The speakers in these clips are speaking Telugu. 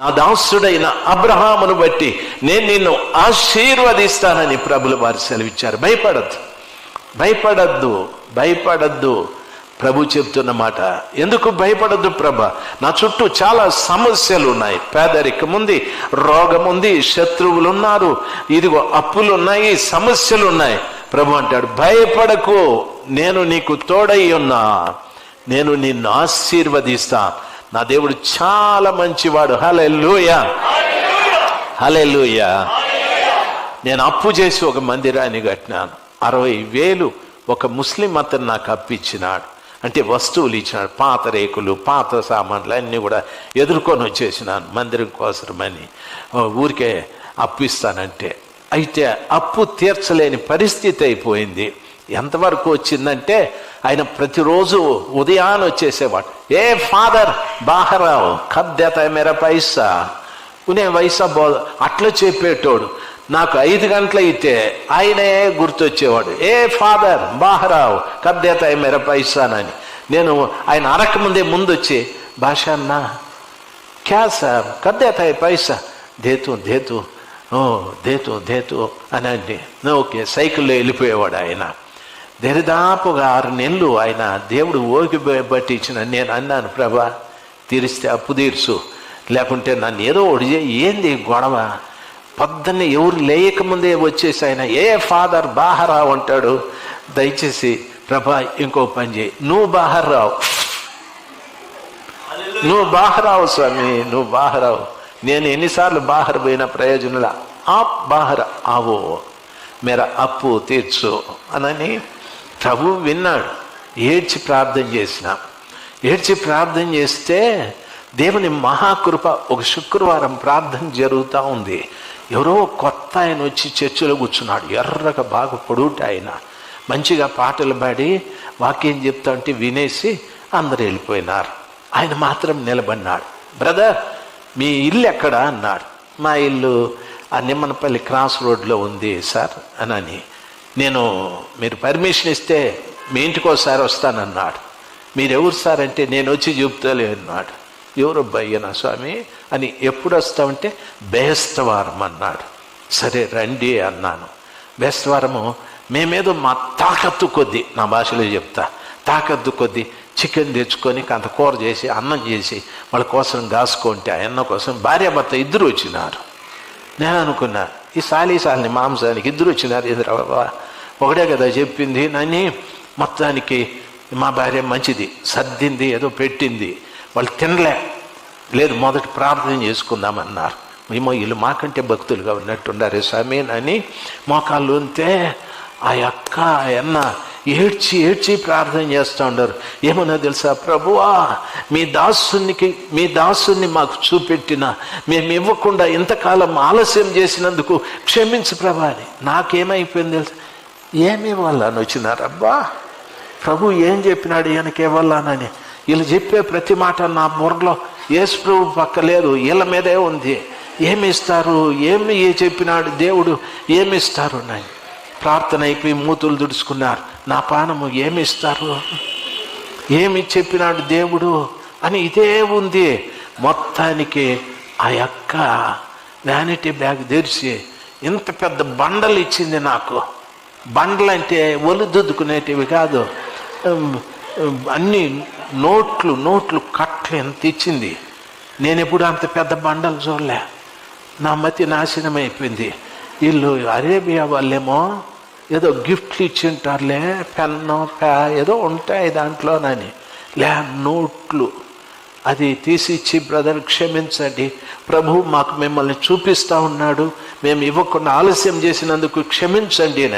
నా దాసుడైన అబ్రహామును బట్టి నేను నిన్ను ఆశీర్వదిస్తానని ప్రభులు వారు సెలవిచ్చారు. భయపడద్దు. భయపడద్దు. భయపడద్దు. ప్రభు చెప్తున్న మాట. ఎందుకు భయపడద్దు ప్రభ? నా చుట్టూ చాలా సమస్యలు ఉన్నాయి పేదరికం ఉంది రోగం ఉంది శత్రువులు ఉన్నారు ఇదిగో అప్పులు ఉన్నాయి సమస్యలు ఉన్నాయి ప్రభు అంటాడు భయపడకు. నేను నీకు తోడై ఉన్నా. నేను నిన్ను ఆశీర్వదిస్తాను నా దేవుడు చాలా మంచివాడు. హలెల్లుయ. హలెల్లుయ. నేను అప్పు చేసి ఒక మందిరాన్ని కట్టినాను. అరవై వేలు ఒక ముస్లిం అతను నాకు అప్పిచ్చినాడు అంటే వస్తువులు ఇచ్చినాడు. పాత రేకులు పాత సామాన్లు అన్నీ కూడా ఎదుర్కొని వచ్చేసినాను మందిరం కోసమని. ఊరికే అప్పిస్తానంటే అయితే అప్పు తీర్చలేని పరిస్థితి అయిపోయింది. ఎంతవరకు వచ్చిందంటే ఆయన ప్రతిరోజు ఉదయాన్ని వచ్చేసేవాడు. ఏ ఫాదర్ బాహరావు కద్దెత మెర పైసా? ఉనే వయసా బో అట్లా చెప్పేటోడు. నాకు ఐదు గంటలు అయితే ఆయనే గుర్తొచ్చేవాడు. ఏ ఫాదర్ బాహరావు కద్దెత మెర పైసానని నేను ఆయన అరకముందే ముందు వచ్చి భాష అన్నా క్యా సార్? కద్దెత పైసా? దేతు దేతు ఓ దేతు దేతు అని అంటే ఓకే సైకిల్లో వెళ్ళిపోయేవాడు ఆయన. దరిదాపుగా ఆరు నెలలు ఆయన దేవుడు ఓకి బట్టి ఇచ్చిన నేను అన్నాను ప్రభా తీరిస్తే అప్పు తీర్చు. లేకుంటే నన్ను ఏదో ఒకటి ఏంది గొడవ? పొద్దున్నే ఎవరు లేయకముందే వచ్చేసి ఆయన ఏ ఫాదర్ బాహరావు అంటాడు. దయచేసి ప్రభా ఇంకో పని చేయి. నువ్వు బాహర్రావు నువ్వు బాహరావు స్వామి నువ్వు బాహరావు. నేను ఎన్నిసార్లు బాహర్ పోయిన ప్రయోజనంలా? ఆ బాహర ఆవో మేర అప్పు తీర్చు. అనని ప్రభు విన్నాడు. ఏడ్చి ప్రార్థన చేసిన. ఏడ్చి ప్రార్థన చేస్తే దేవుని మహాకృప ఒక శుక్రవారం ప్రార్థన జరుగుతూ ఉంది. ఎవరో కొత్త ఆయన వచ్చి చర్చిలో కూర్చున్నాడు. ఎర్రగా బాగా పొడుట ఆయన. మంచిగా పాటలు పాడి వాక్యం చెప్తా ఉంటే వినేసి అందరు వెళ్ళిపోయినారు. ఆయన మాత్రం నిలబడినాడు. బ్రదర్ మీ ఇల్లు ఎక్కడ? అన్నాడు. మా ఇల్లు ఆ నిమ్మనపల్లి క్రాస్ రోడ్లో ఉంది సార్ అని నేను మీరు పర్మిషన్ ఇస్తే మీ ఇంటికి ఒకసారి వస్తానన్నాడు. మీరెవరు సార్ అంటే నేను వచ్చి చెప్తాలే అన్నాడు. ఎవరు బయ్యనా స్వామి అని ఎప్పుడు వస్తామంటే బేస్తవారం అన్నాడు. సరే రండి అన్నాను. బేస్తవారము మేమేదో మా తాకత్తు కొద్దీ నా భాషలో చెప్తా. తాకత్తు కొద్దీ చికెన్ తెచ్చుకొని కొంత కూర చేసి అన్నం చేసి వాళ్ళ కోసం కాసుకుంటే ఆ అన్నం కోసం భార్యాభర్త ఇద్దరు వచ్చినారు. నేను అనుకున్నా ఈ సాలి సాలిని మాంసానికి ఇద్దరు వచ్చినారు. ఎదురు ఒకటే కదా చెప్పింది. నని మొత్తానికి మా భార్య మంచిది. సర్దింది ఏదో పెట్టింది. వాళ్ళు తినలే. లేదు మొదట ప్రార్థన చేసుకుందామన్నారు. ఏమో వీళ్ళు మాకంటే భక్తులుగా ఉన్నట్టున్నారు. స్వామి అని మోకాళ్ళు ఉంటే ఆ అక్క ఆ అన్న ఏడ్చి ఏడ్చి ప్రార్థన చేస్తూ ఉండరు ఏమన్నా తెలుసా? ప్రభువా మీ దాసునికి మీ దాసుని మాకు చూపెట్టిన మేము ఇవ్వకుండా ఇంతకాలం ఆలస్యం చేసినందుకు క్షమించు ప్రభా అని. నాకేమైపోయింది తెలుసా? ఏమి ఇవ్వాలని వచ్చినారబ్బా ప్రభు ఏం చెప్పినాడు? ఈయనకి ఇవ్వాలనని. వీళ్ళు చెప్పే ప్రతి మాట నా బుర్రలో యేసు ప్రభు పక్క లేదు వీళ్ళ మీదే ఉంది. ఏమి ఇస్తారు? ఏమి ఏ చెప్పినాడు దేవుడు? ఏమి ఇస్తారు నాయన? ప్రార్థన అయిపోయి మూతులు దుడుచుకున్నారు. నా పానము ఏమి ఇస్తారు? ఏమి చెప్పినాడు దేవుడు? అని ఇదే ఉంది. మొత్తానికి ఆ యొక్క వ్యానిటీ బ్యాగ్ తెరిచి ఇంత పెద్ద బండలు ఇచ్చింది నాకు. బండలు అంటే ఒలుదుద్దుకునేటివి కాదు. అన్ని నోట్లు నోట్లు కట్లు ఎంత ఇచ్చింది? నేను ఎప్పుడు అంత పెద్ద బండలు చూడలే. నా మతి నాశనం అయిపోయింది వీళ్ళు అరేబియా వాళ్ళేమో ఏదో గిఫ్ట్లు ఇచ్చింటారులే పెన్ను ప్యా ఏదో ఉంటాయి దాంట్లోనని. లే నోట్లు. అది తీసి ఇచ్చి బ్రదర్ క్షమించండి. ప్రభు మాకు మిమ్మల్ని చూపిస్తా ఉన్నాడు. మేము ఇవ్వకుండా ఆలస్యం చేసినందుకు క్షమించండి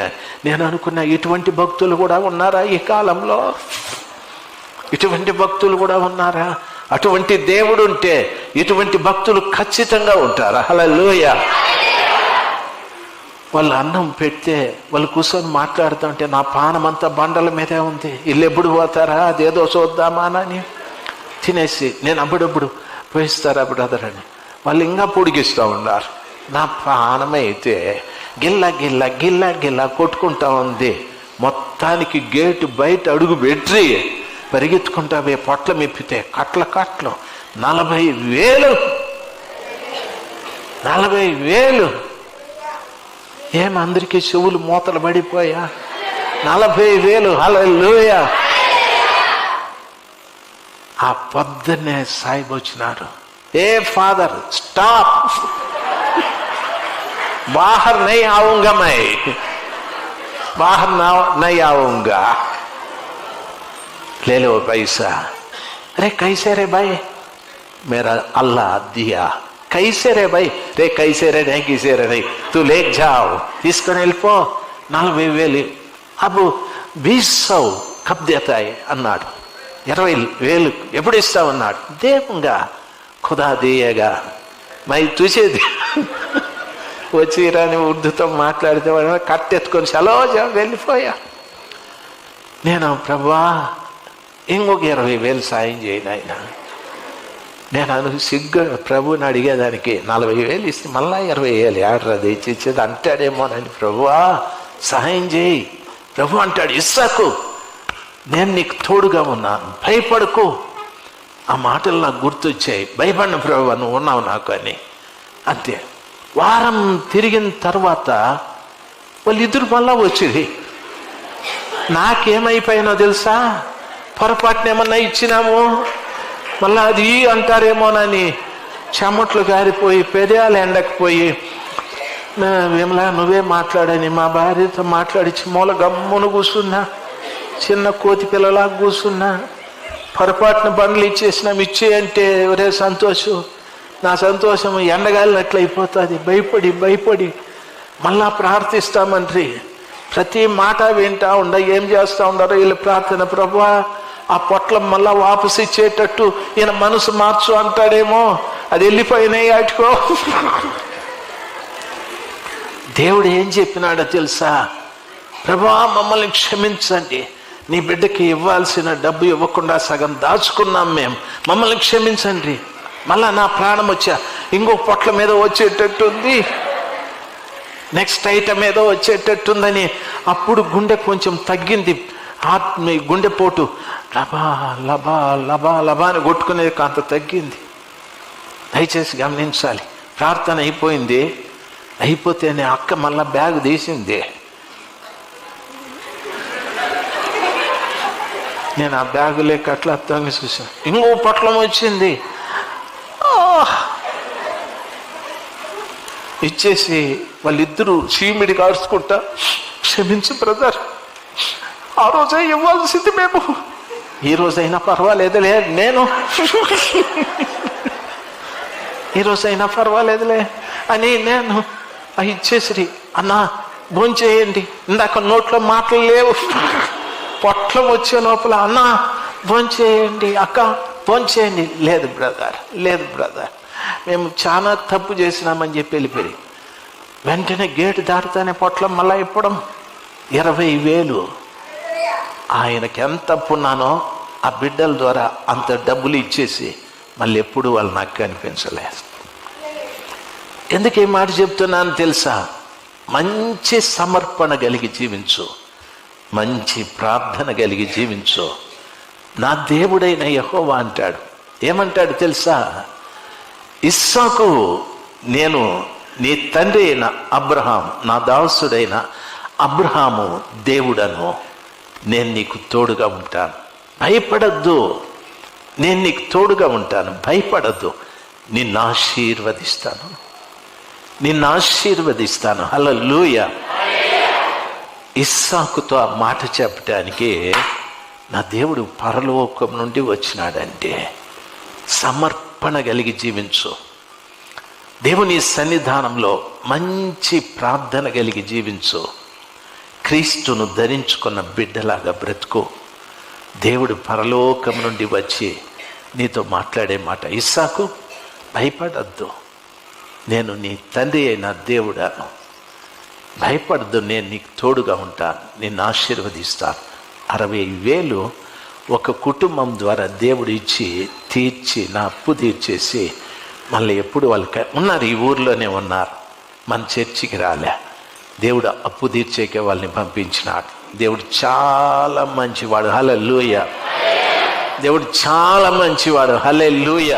నేను అనుకున్న ఇటువంటి భక్తులు కూడా ఉన్నారా ఈ కాలంలో? ఇటువంటి భక్తులు కూడా ఉన్నారా? అటువంటి దేవుడు ఉంటే ఇటువంటి భక్తులు ఖచ్చితంగా ఉంటారా? లోయ వాళ్ళు అన్నం పెడితే వాళ్ళు కూర్చొని మాట్లాడుతుంటే నా పానం అంతా బండల మీదే ఉంది. ఇల్లు ఎప్పుడు పోతారా? అదేదో చూద్దామా అని తినేసి నేను అప్పుడప్పుడు పోయిస్తారా బ్రదర్ అని. వాళ్ళు ఇంకా పొడిగిస్తూ ఉన్నారు. నా పానమైతే గిల్ల గిల్ల గిల్ల గిల్ల కొట్టుకుంటా ఉంది. మొత్తానికి గేటు బయట అడుగు పెట్టి పరిగెత్తుకుంటా పోయి పొట్ల మెప్పితే కట్ల కట్లు. నలభై వేలు. నలభై వేలు. ఏం అందరికీ చెవులు మూతలు పడిపోయా నలభై వేలు హల్లెలూయా ఆ పొద్దున్నే సాయిబు వచ్చినాడు ఏ ఫాదర్ స్టాప్ बाहर नहीं आऊंगा मैं बाहर ना नहीं आऊंगा ले लो पैसा अरे कैसे रे भाई मेरा अल्लाह दिया కైసే రే భయ్ రే కైసే రే నే కైసే రే. రై తూ లేక్ జావ్ తీసుకొని వెళ్ళిపో. నలభై వేలు అప్పుడు కబ్ కబ్దతాయి అన్నాడు. ఇరవై వేలు ఎప్పుడు ఇస్తామన్నాడు దేవంగా ఖుదాదేయగా మై చూసేది. వచ్చి రాని ఉర్దూతో మాట్లాడితే వాడు కట్టెత్తుకొని సెలవు వెళ్ళిపోయా. నేను ప్రభా ఇంకొక ఇరవై వేలు సాయం చేయను ఆయన నేను అను సిగ్గు ప్రభుని అడిగేదానికి నలభై వేలు ఇస్తే మళ్ళా ఇరవై వేలు. ఆర్డర్ అది ఇచ్చి ఇచ్చేది ప్రభువా సహాయం చేయి. ప్రభు అంటాడు ఇస్సాకు నేను నీకు తోడుగా ఉన్నాను. భయపడకు. ఆ మాటలు నాకు గుర్తొచ్చాయి. భయపడిన ప్రభు నువ్వు ఉన్నావు నాకు అని. అంతే. వారం తిరిగిన తర్వాత వాళ్ళిద్దరు మళ్ళా వచ్చింది నాకేమైపోయినో తెలుసా? పొరపాటున ఏమన్నా ఇచ్చినాము? మళ్ళీ అది అంటారేమోనని చెమట్లు గారిపోయి పెదయాలు ఎండకపోయి విమలా నువ్వే మాట్లాడని మా భార్యతో మాట్లాడించి మూల గమ్మును కూర్చున్నా చిన్న కోతి పిల్లలా కూర్చున్నా పొరపాటున బండ్లు ఇచ్చేసినాం ఇచ్చేయంటే ఒరే సంతోషం నా సంతోషం ఎండగాలినట్లయిపోతుంది భయపడి భయపడి మళ్ళా ప్రార్థిస్తామండ్రి ప్రతి మాట వింటా ఉండ ఏం చేస్తా ఉండారో వీళ్ళు ప్రార్థన ప్రభా ఆ పొట్లం మళ్ళా వాపసు ఇచ్చేటట్టు ఈయన మనసు మార్చు అంటాడేమో. అది వెళ్ళిపోయినాయి వాటికో. దేవుడు ఏం చెప్పినాడో తెలుసా? ప్రభా మమ్మల్ని క్షమించండి. నీ బిడ్డకి ఇవ్వాల్సిన డబ్బు ఇవ్వకుండా సగం దాచుకున్నాం మేము మమ్మల్ని క్షమించండి. మళ్ళా నా ప్రాణం వచ్చా. ఇంకో పొట్ల మీద వచ్చేటట్టుంది నెక్స్ట్ ఐటమ్ ఏదో వచ్చేటట్టుందని అప్పుడు గుండె కొంచెం తగ్గింది. ఆత్మ గుండెపోటు లబా లబా లబా లబా అని కొట్టుకునేది కాంత తగ్గింది. దయచేసి గమనించాలి. ప్రార్థన అయిపోయింది. అయిపోతేనే అక్క మళ్ళా బ్యాగ్ తీసింది. నేను ఆ బ్యాగు లేక అట్లా తొంగి చూసాను ఇంకో పొట్లం వచ్చింది. ఇచ్చేసి వాళ్ళిద్దరూ చీమిడి కాల్చుకుంటా క్షమించు బ్రదర్. ఆ రోజే ఇవ్వాల్సింది మేము. ఈ రోజైనా పర్వాలేదులే నేను. ఈ రోజైనా పర్వాలేదులే అని నేను ఆ ఇచ్చేసి అన్నా భోంచేయండి. ఇందాక నోట్లో మాటలు లేవు. పొట్లం వచ్చే లోపల అన్నా భోంచేయండి అక్క భోంచేయండి. లేదు బ్రదర్ లేదు బ్రదర్. మేము చాలా తప్పు చేసినామని చెప్పి వెళ్ళిపోయి వెంటనే గేటు దాటితేనే పొట్లం మళ్ళీ ఇప్పడం. ఇరవై వేలు ఆయనకి ఎంత అప్పున్నానో ఆ బిడ్డల ద్వారా అంత డబ్బులు ఇచ్చేసి మళ్ళీ ఎప్పుడు వాళ్ళు నాకు కనిపించలేదు ఎందుకు ఈ మాట చెప్తున్నాను తెలుసా? మంచి సమర్పణ కలిగి జీవించు. మంచి ప్రార్థన కలిగి జీవించు. నా దేవుడైన యహోవా అంటాడు. ఏమంటాడు తెలుసా? ఇస్సాకు నేను నీ తండ్రి అయిన అబ్రహాం నా దాసుడైన అబ్రహాము దేవుడను. నేను నీకు తోడుగా ఉంటాను. భయపడద్దు. నేను నీకు తోడుగా ఉంటాను. భయపడద్దు. నిన్ను ఆశీర్వదిస్తాను. నిన్ను ఆశీర్వదిస్తాను. హలో లూయ ఇస్సాకుతో ఆ మాట చెప్పడానికి నా దేవుడు పరలోకం నుండి వచ్చినాడంటే సమర్పణ కలిగి జీవించు. దేవుని సన్నిధానంలో మంచి ప్రార్థన కలిగి జీవించు. క్రీస్తును ధరించుకున్న బిడ్డలాగా బ్రతుకు. దేవుడు పరలోకం నుండి వచ్చి నీతో మాట్లాడే మాట ఇస్సాకు భయపడద్దు. నేను నీ తండ్రి అయిన దేవుడాను. భయపడద్దు నేను నీకు తోడుగా ఉంటాను నిన్ను ఆశీర్వదిస్తాను అరవై వేలు ఒక కుటుంబం ద్వారా దేవుడు ఇచ్చి తీర్చి నా అప్పు తీర్చేసి మళ్ళీ ఎప్పుడు వాళ్ళకి ఉన్నారు ఈ ఊర్లోనే ఉన్నారు. మన చర్చికి రాలే. దేవుడు అప్పు తీర్చేకే వాళ్ళని పంపించినాడు. దేవుడు చాలా మంచివాడు. హలే లూయ దేవుడు చాలా మంచివాడు. హలే లూయ